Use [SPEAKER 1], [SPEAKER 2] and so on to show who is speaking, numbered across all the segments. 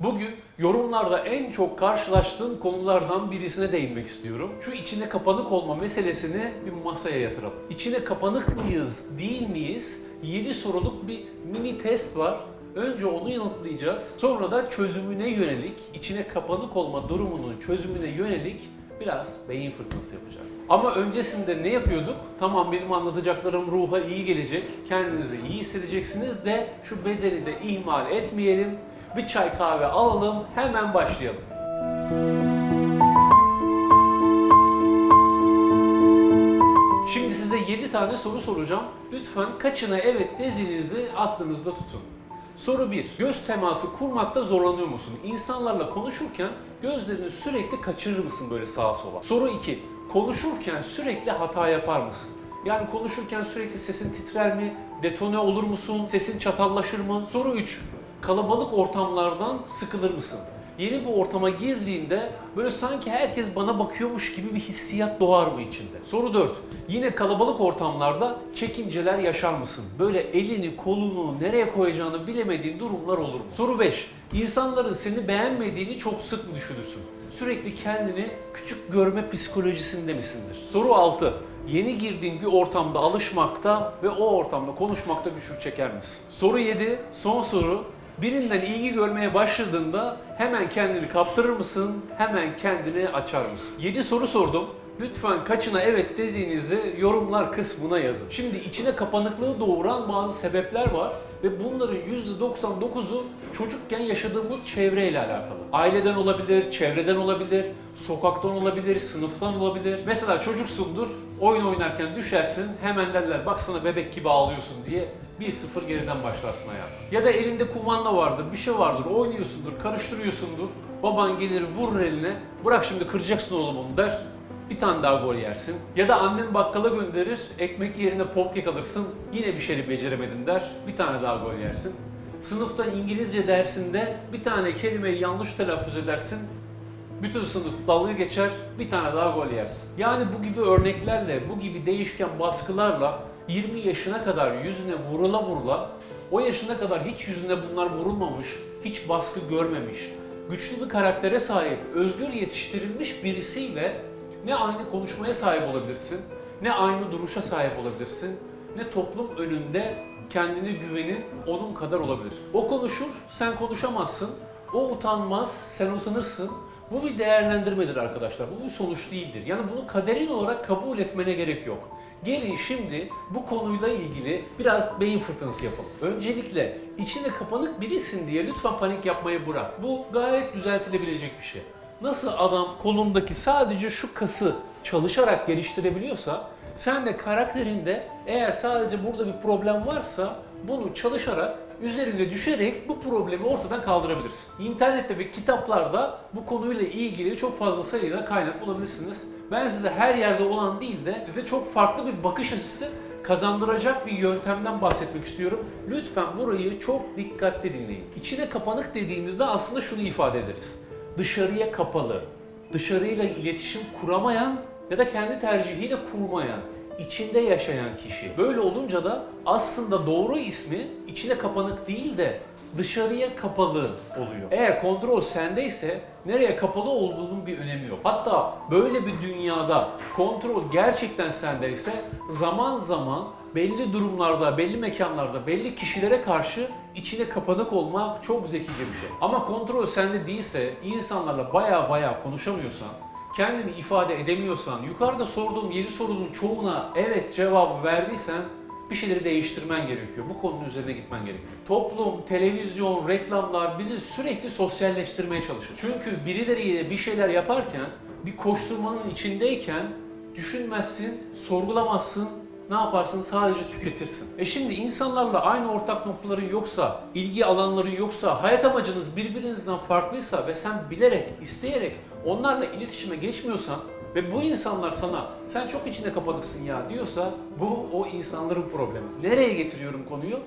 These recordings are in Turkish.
[SPEAKER 1] Bugün yorumlarda en çok karşılaştığım konulardan birisine değinmek istiyorum. Şu içine kapanık olma meselesini bir masaya yatıralım. İçine kapanık mıyız, değil miyiz? 7 soruluk bir mini test var. Önce onu yanıtlayacağız. Sonra da çözümüne yönelik, içine kapanık olma durumunun çözümüne yönelik biraz beyin fırtınası yapacağız. Ama öncesinde ne yapıyorduk? Tamam benim anlatacaklarım ruha iyi gelecek, kendinizi iyi hissedeceksiniz de şu bedeni de ihmal etmeyelim. Bir çay kahve alalım, hemen başlayalım. Şimdi size 7 tane soru soracağım. Lütfen kaçına evet dediğinizi aklınızda tutun. Soru 1. Göz teması kurmakta zorlanıyor musun? İnsanlarla konuşurken gözlerini sürekli kaçırır mısın böyle sağa sola? Soru 2. Konuşurken sürekli hata yapar mısın? Yani konuşurken sürekli sesin titrer mi? Detone olur musun? Sesin çatallaşır mı? Soru 3. Kalabalık ortamlardan sıkılır mısın? Yeni bir ortama girdiğinde böyle sanki herkes bana bakıyormuş gibi bir hissiyat doğar mı içinde? Soru 4. Yine kalabalık ortamlarda çekinceler yaşar mısın? Böyle elini, kolunu nereye koyacağını bilemediğin durumlar olur mu? Soru 5. İnsanların seni beğenmediğini çok sık mı düşünürsün? Sürekli kendini küçük görme psikolojisinde misindir? Soru 6. Yeni girdiğin bir ortamda alışmakta ve o ortamda konuşmakta güçlük çeker misin? Soru 7. Son soru. Birinden ilgi görmeye başladığında hemen kendini kaptırır mısın? Hemen kendini açar mısın? 7 soru sordum. Lütfen kaçına evet dediğinizi yorumlar kısmına yazın. Şimdi içine kapanıklığı doğuran bazı sebepler var ve bunların %99'u çocukken yaşadığımız çevreyle alakalı. Aileden olabilir, çevreden olabilir, sokaktan olabilir, sınıftan olabilir. Mesela çocuksundur, oyun oynarken düşersin, hemen derler bak sana bebek gibi ağlıyorsun diye 1-0 geriden başlarsın hayata. Ya da elinde kumanda vardır, bir şey vardır, oynuyorsundur, karıştırıyorsundur. Baban gelir vurur eline, bırak şimdi kıracaksın oğlum onu der. Bir tane daha gol yersin. Ya da annen bakkala gönderir, ekmek yerine popkek alırsın, yine bir şeyi beceremedin der, bir tane daha gol yersin. Sınıfta İngilizce dersinde bir tane kelimeyi yanlış telaffuz edersin, bütün sınıf dalga geçer, bir tane daha gol yersin. Yani bu gibi örneklerle, bu gibi değişken baskılarla 20 yaşına kadar yüzüne vurula vurula, o yaşına kadar hiç yüzüne bunlar vurulmamış, hiç baskı görmemiş, güçlü bir karaktere sahip, özgür yetiştirilmiş birisiyle ne aynı konuşmaya sahip olabilirsin, ne aynı duruşa sahip olabilirsin, ne toplum önünde kendine güvenin onun kadar olabilir. O konuşur, sen konuşamazsın. O utanmaz, sen utanırsın. Bu bir değerlendirmedir arkadaşlar. Bu bir sonuç değildir. Yani bunu kaderin olarak kabul etmene gerek yok. Gelin şimdi bu konuyla ilgili biraz beyin fırtınası yapalım. Öncelikle içine kapanık birisin diye lütfen panik yapmayı bırak. Bu gayet düzeltilebilecek bir şey. Nasıl adam kolundaki sadece şu kası çalışarak geliştirebiliyorsa sen de karakterinde eğer sadece burada bir problem varsa bunu çalışarak üzerine düşerek bu problemi ortadan kaldırabilirsin. İnternette ve kitaplarda bu konuyla ilgili çok fazla sayıda kaynak bulabilirsiniz. Ben size her yerde olan değil de size çok farklı bir bakış açısı kazandıracak bir yöntemden bahsetmek istiyorum. Lütfen burayı çok dikkatli dinleyin. İçine kapanık dediğimizde aslında şunu ifade ederiz. Dışarıya kapalı, dışarıyla iletişim kuramayan ya da kendi tercihiyle kurmayan, içinde yaşayan kişi. Böyle olunca da aslında doğru ismi içine kapanık değil de dışarıya kapalı oluyor. Eğer kontrol sendeyse nereye kapalı olduğunun bir önemi yok. Hatta böyle bir dünyada kontrol gerçekten sendeyse zaman zaman belli durumlarda, belli mekanlarda, belli kişilere karşı içine kapanık olmak çok zekice bir şey. Ama kontrol sende değilse, insanlarla baya baya konuşamıyorsan, kendini ifade edemiyorsan, yukarıda sorduğum 7 sorunun çoğuna evet cevabı verdiysen bir şeyleri değiştirmen gerekiyor. Bu konunun üzerine gitmen gerekiyor. Toplum, televizyon, reklamlar bizi sürekli sosyalleştirmeye çalışır. Çünkü birileriyle bir şeyler yaparken, bir koşturmanın içindeyken düşünmezsin, sorgulamazsın, ne yaparsın? Sadece tüketirsin. E şimdi insanlarla aynı ortak noktaların yoksa, ilgi alanların yoksa, hayat amacınız birbirinizden farklıysa ve sen bilerek, isteyerek onlarla iletişime geçmiyorsan ve bu insanlar sana sen çok içine kapanıksın ya diyorsa bu o insanların problemi. Nereye getiriyorum konuyu?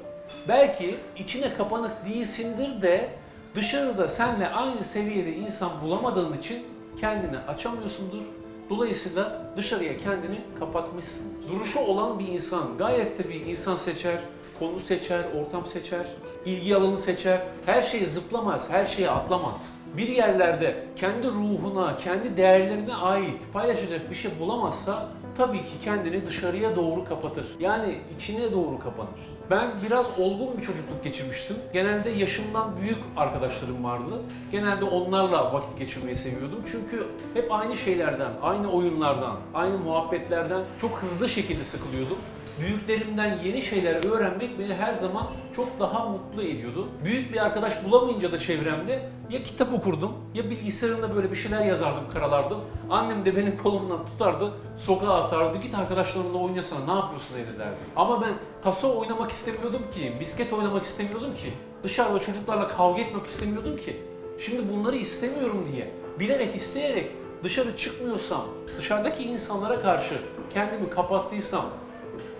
[SPEAKER 1] Belki içine kapanık değilsindir de dışarıda seninle aynı seviyede insan bulamadığın için kendini açamıyorsundur. Dolayısıyla dışarıya kendini kapatmışsın. Duruşu olan bir insan, gayet de bir insan seçer, konu seçer, ortam seçer, ilgi alanı seçer. Her şeye zıplamaz, her şeye atlamaz. Bir yerlerde kendi ruhuna, kendi değerlerine ait paylaşacak bir şey bulamazsa tabii ki kendini dışarıya doğru kapatır. Yani içine doğru kapanır. Ben biraz olgun bir çocukluk geçirmiştim. Genelde yaşımdan büyük arkadaşlarım vardı. Genelde onlarla vakit geçirmeyi seviyordum. Çünkü hep aynı şeylerden, aynı oyunlardan, aynı muhabbetlerden çok hızlı şekilde sıkılıyordum. Büyüklerimden yeni şeyler öğrenmek beni her zaman çok daha mutlu ediyordu. Büyük bir arkadaş bulamayınca da çevremde ya kitap okurdum ya bilgisayarımda böyle bir şeyler yazardım, karalardım. Annem de beni kolumdan tutardı, sokağa atardı. Git arkadaşlarınla oynasana, ne yapıyorsun evde derdi. Ama ben taso oynamak istemiyordum ki, bisket oynamak istemiyordum ki. Dışarıda çocuklarla kavga etmek istemiyordum ki. Şimdi bunları istemiyorum diye, bilerek isteyerek dışarı çıkmıyorsam, dışarıdaki insanlara karşı kendimi kapattıysam,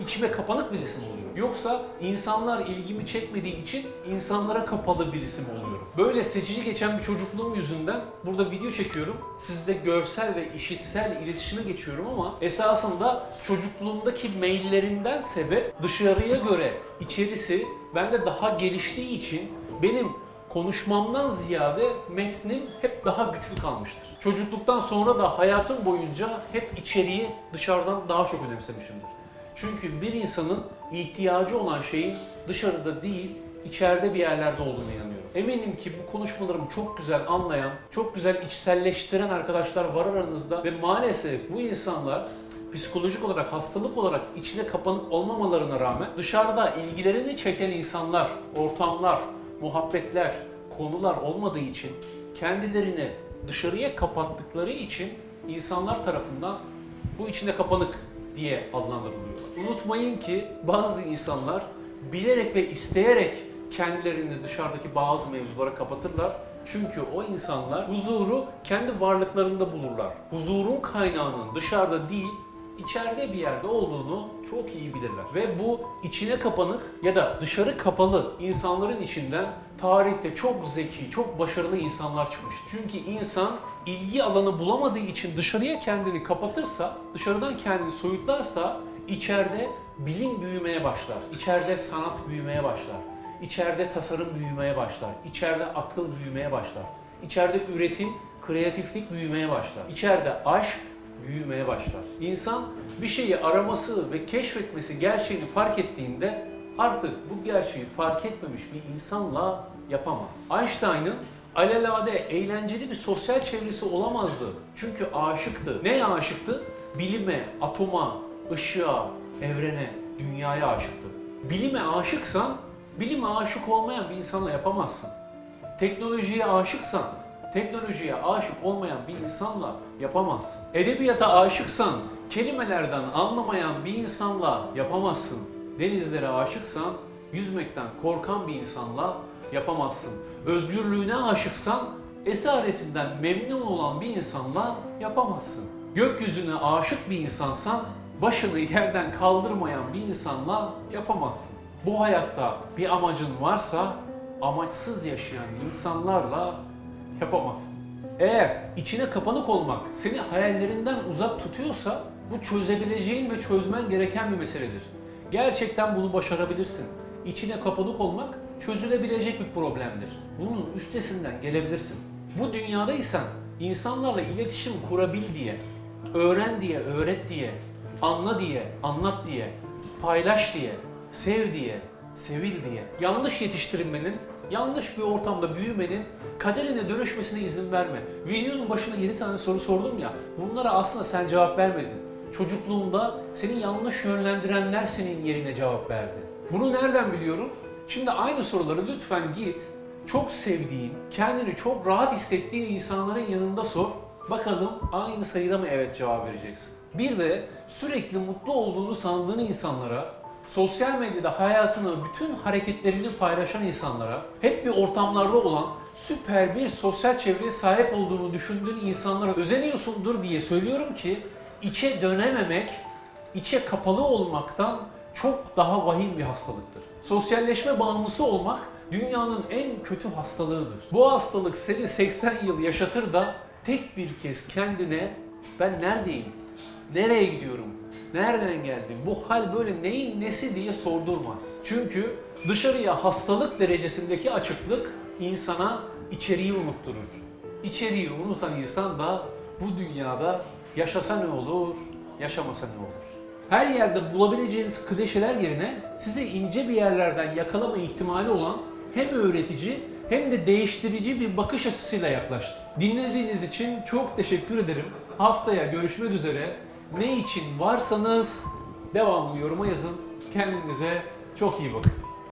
[SPEAKER 1] içime kapanık birisi mi oluyorum? Yoksa insanlar ilgimi çekmediği için insanlara kapalı birisi mi oluyorum? Böyle seçici geçen bir çocukluğum yüzünden burada video çekiyorum. Sizde görsel ve işitsel iletişime geçiyorum ama esasında çocukluğumdaki maillerimden sebep dışarıya göre içerisi bende daha geliştiği için benim konuşmamdan ziyade metnim hep daha güçlü kalmıştır. Çocukluktan sonra da hayatım boyunca hep içeriği dışarıdan daha çok önemsemişimdir. Çünkü bir insanın ihtiyacı olan şeyin dışarıda değil, içeride bir yerlerde olduğunu inanıyorum. Eminim ki bu konuşmalarımı çok güzel anlayan, çok güzel içselleştiren arkadaşlar var aranızda ve maalesef bu insanlar psikolojik olarak, hastalık olarak içine kapanık olmamalarına rağmen dışarıda ilgilerini çeken insanlar, ortamlar, muhabbetler, konular olmadığı için kendilerini dışarıya kapattıkları için insanlar tarafından bu içinde kapanık diye adlandırılıyorlar. Unutmayın ki bazı insanlar bilerek ve isteyerek kendilerini dışarıdaki bazı mevzulara kapatırlar. Çünkü o insanlar huzuru kendi varlıklarında bulurlar. Huzurun kaynağının dışarıda değil, içeride bir yerde olduğunu çok iyi bilirler. Ve bu içine kapanık ya da dışarı kapalı insanların içinden tarihte çok zeki, çok başarılı insanlar çıkmıştır. Çünkü insan ilgi alanı bulamadığı için dışarıya kendini kapatırsa, dışarıdan kendini soyutlarsa içeride bilim büyümeye başlar. İçeride sanat büyümeye başlar. İçeride tasarım büyümeye başlar. İçeride akıl büyümeye başlar. İçeride üretim, kreatiflik büyümeye başlar. İçeride aşk büyümeye başlar. İnsan bir şeyi araması ve keşfetmesi gerçeğini fark ettiğinde artık bu gerçeği fark etmemiş bir insanla yapamaz. Einstein'ın alelade eğlenceli bir sosyal çevresi olamazdı. Çünkü aşıktı. Neye aşıktı? Bilime, atoma, ışığa, evrene, dünyaya aşıktı. Bilime aşıksan, bilime aşık olmayan bir insanla yapamazsın. Teknolojiye aşıksan, teknolojiye aşık olmayan bir insanla yapamazsın. Edebiyata aşıksan, kelimelerden anlamayan bir insanla yapamazsın. Denizlere aşıksan, yüzmekten korkan bir insanla yapamazsın. Özgürlüğüne aşıksan, esaretinden memnun olan bir insanla yapamazsın. Gökyüzüne aşık bir insansan, başını yerden kaldırmayan bir insanla yapamazsın. Bu hayatta bir amacın varsa, amaçsız yaşayan insanlarla yapamazsın. Eğer içine kapanık olmak seni hayallerinden uzak tutuyorsa bu çözebileceğin ve çözmen gereken bir meseledir. Gerçekten bunu başarabilirsin. İçine kapanık olmak çözülebilecek bir problemdir. Bunun üstesinden gelebilirsin. Bu dünyadaysan insanlarla iletişim kurabil diye, öğren diye, öğret diye, anla diye, anlat diye, paylaş diye, sev diye, sevil diye. Yanlış yetiştirilmenin, yanlış bir ortamda büyümenin kaderine dönüşmesine izin verme. Videonun başında 7 tane soru sordum ya, bunlara aslında sen cevap vermedin. Çocukluğunda seni yanlış yönlendirenler senin yerine cevap verdi. Bunu nereden biliyorum? Şimdi aynı soruları lütfen git, çok sevdiğin, kendini çok rahat hissettiğin insanların yanında sor. Bakalım aynı sayıda mı evet cevap vereceksin? Bir de sürekli mutlu olduğunu sandığın insanlara, sosyal medyada hayatını, bütün hareketlerini paylaşan insanlara, hep bir ortamlarda olan süper bir sosyal çevreye sahip olduğunu düşündüğün insanlara özeniyorsundur diye söylüyorum ki içe dönememek, içe kapalı olmaktan çok daha vahim bir hastalıktır. Sosyalleşme bağımlısı olmak dünyanın en kötü hastalığıdır. Bu hastalık seni 80 yıl yaşatır da tek bir kez kendine ben neredeyim, nereye gidiyorum, nereden geldin, bu hal böyle neyin nesi diye sordurmaz. Çünkü dışarıya hastalık derecesindeki açıklık insana içeriği unutturur. İçeriği unutan insan da bu dünyada yaşasa ne olur, yaşamasa ne olur. Her yerde bulabileceğiniz klişeler yerine size ince bir yerlerden yakalama ihtimali olan hem öğretici hem de değiştirici bir bakış açısıyla yaklaştı. Dinlediğiniz için çok teşekkür ederim. Haftaya görüşmek üzere. Ne için varsanız devamlı yoruma yazın. Kendinize çok iyi bakın.